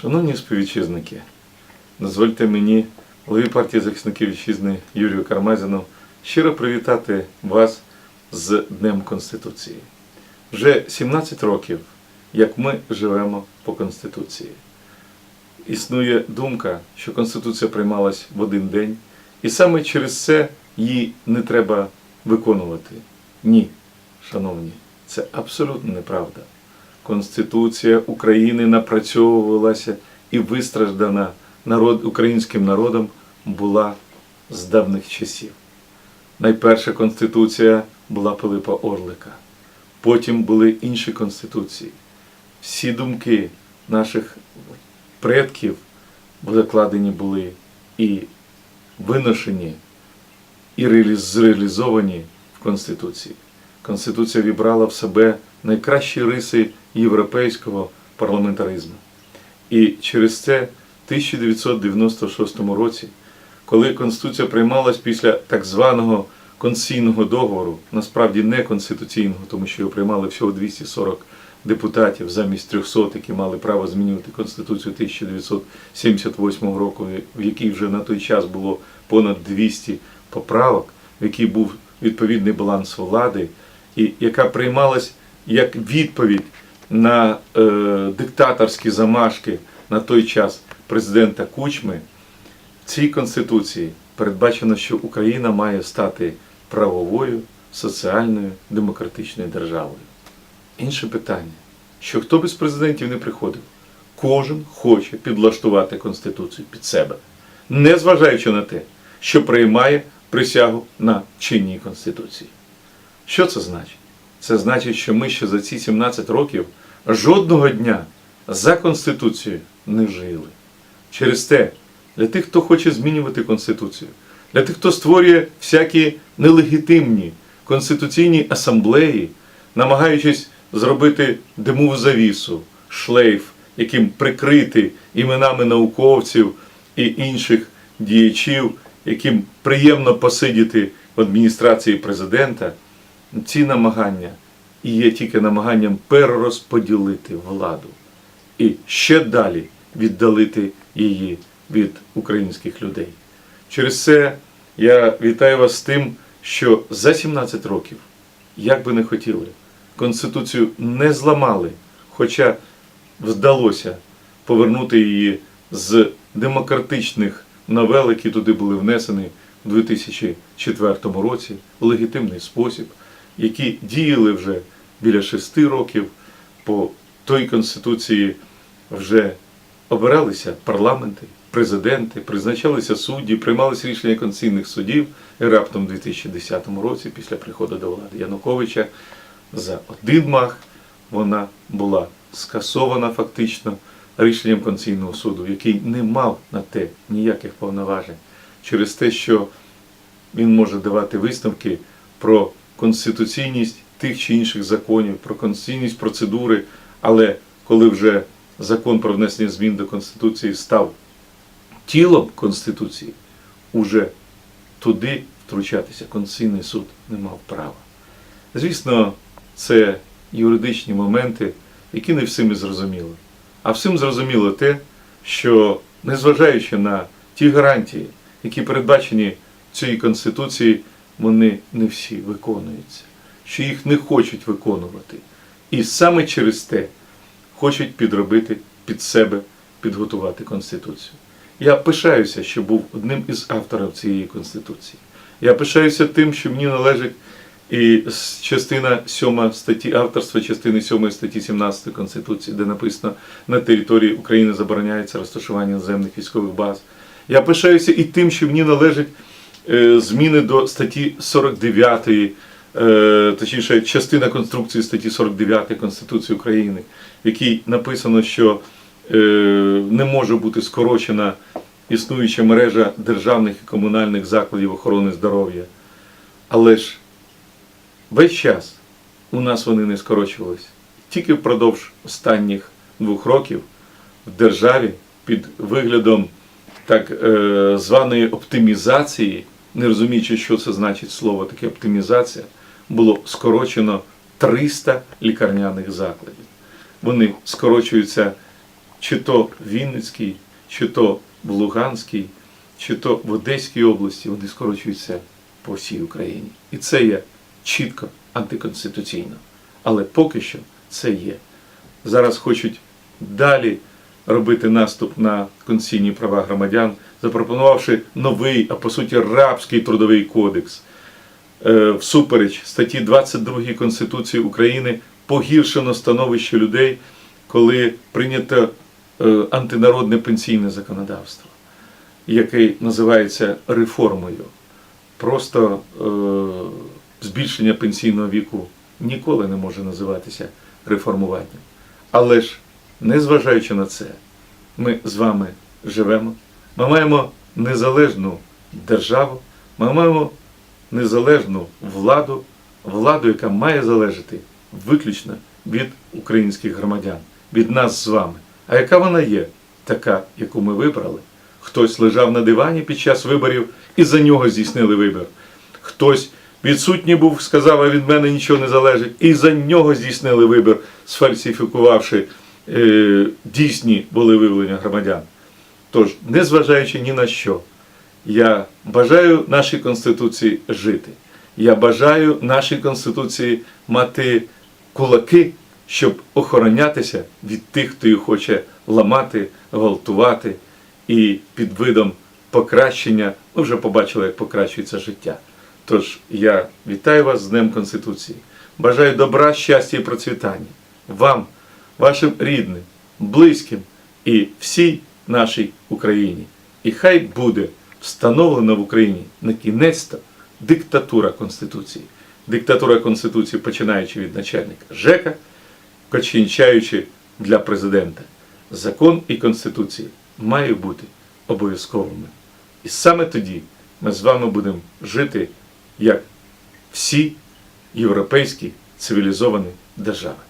Шановні співвітчизники, дозвольте мені, голові партії захисників вітчизни Юрію Кармазіну, щиро привітати вас з Днем Конституції. Вже 17 років, як ми живемо по Конституції. Існує думка, що Конституція приймалась в один день, і саме через це її не треба виконувати. Ні, шановні, це абсолютно неправда. Конституція України напрацьовувалася і вистраждана народ, українським народом була з давних часів. Найперша конституція була Пилипа Орлика, потім були інші конституції. Всі думки наших предків закладені були і виношені, і реаліз- зреалізовані в Конституції. Конституція вібрала в себе найкращі риси європейського парламентаризму. І через це в 1996 році, коли Конституція приймалась після так званого конституційного договору, насправді не конституційного, тому що його приймали всього 240 депутатів замість 300, які мали право змінювати Конституцію 1978 року, в якій вже на той час було понад 200 поправок, в якій був відповідний баланс влади, і яка приймалась як відповідь на е, диктаторські замашки на той час президента Кучми, в цій конституції передбачено, що Україна має стати правовою, соціальною, демократичною державою. Інше питання, що хто без президентів не приходив, кожен хоче підлаштувати Конституцію під себе, незважаючи на те, що приймає присягу на чинній Конституції. Що це значить? Це значить, що ми ще за ці 17 років жодного дня за Конституцією не жили. Через те, для тих, хто хоче змінювати Конституцію, для тих, хто створює всякі нелегітимні конституційні асамблеї, намагаючись зробити димову завісу, шлейф, яким прикрити іменами науковців і інших діячів, яким приємно посидіти в адміністрації президента, ці намагання і є тільки намаганням перерозподілити владу і ще далі віддалити її від українських людей. Через це я вітаю вас з тим, що за 17 років, як би не хотіли, Конституцію не зламали, хоча вдалося повернути її з демократичних новел, які туди були внесені у 2004 році, в легітимний спосіб, які діяли вже біля шести років по той Конституції вже обиралися парламенти, президенти, призначалися судді, приймалися рішення конституційних судів. І раптом у 2010 році, після приходу до влади Януковича, за один мах вона була скасована фактично рішенням Конституційного суду, який не мав на те ніяких повноважень через те, що він може давати висновки про конституційність тих чи інших законів, про конституційність процедури, але коли вже закон про внесення змін до Конституції став тілом Конституції, уже туди втручатися Конституційний суд не мав права. Звісно, це юридичні моменти, які не всім і зрозуміло. А всім зрозуміло те, що незважаючи на ті гарантії, які передбачені цій Конституції, вони не всі виконуються, що їх не хочуть виконувати. І саме через те хочуть підробити під себе, підготувати Конституцію. Я пишаюся, що був одним із авторів цієї Конституції. Я пишаюся тим, що мені належить і частина 7 статті авторства, частини 7 статті 17 Конституції, де написано на території України забороняється розташування наземних військових баз. Я пишаюся і тим, що мені належить зміни до статті 49, е, точніше, частина конструкції статті 49 Конституції України, в якій написано, що е, не може бути скорочена існуюча мережа державних і комунальних закладів охорони здоров'я. Але ж весь час у нас вони не скорочувалися. Тільки впродовж останніх двох років в державі під виглядом так е, званої оптимізації, не розуміючи, що це значить слово таке оптимізація, було скорочено 300 лікарняних закладів. Вони скорочуються чи то в Вінницькій, чи то в Луганській, чи то в Одеській області, вони скорочуються по всій Україні. І це є чітко антиконституційно. Але поки що це є. Зараз хочуть далі робити наступ на конституційні права громадян, запропонувавши новий, а по суті рабський трудовий кодекс. Е, Всупереч статті 22 Конституції України погіршено становище людей, коли прийнято е, антинародне пенсійне законодавство, яке називається реформою. Просто е, збільшення пенсійного віку ніколи не може називатися реформуванням. Але ж, незважаючи на це, ми з вами живемо, ми маємо незалежну державу, ми маємо незалежну владу, владу, яка має залежати виключно від українських громадян, від нас з вами. А яка вона є, така, яку ми вибрали? Хтось лежав на дивані під час виборів і за нього здійснили вибір. Хтось відсутній був, сказав, а від мене нічого не залежить, і за нього здійснили вибір, сфальсифікувавши е, дійсні волевиявлення громадян. Тож, незважаючи ні на що, я бажаю нашій Конституції жити. Я бажаю нашій Конституції мати кулаки, щоб охоронятися від тих, хто її хоче ламати, гвалтувати. І під видом покращення, ми вже побачили, як покращується життя. Тож я вітаю вас з Днем Конституції. Бажаю добра, щастя і процвітання вам, вашим рідним, близьким і всій нашій Україні. І хай буде встановлена в Україні на кінець-то диктатура Конституції. Диктатура Конституції, починаючи від начальника ЖЕКа, кінчаючи для президента. Закон і Конституція мають бути обов'язковими. І саме тоді ми з вами будемо жити як всі європейські цивілізовані держави.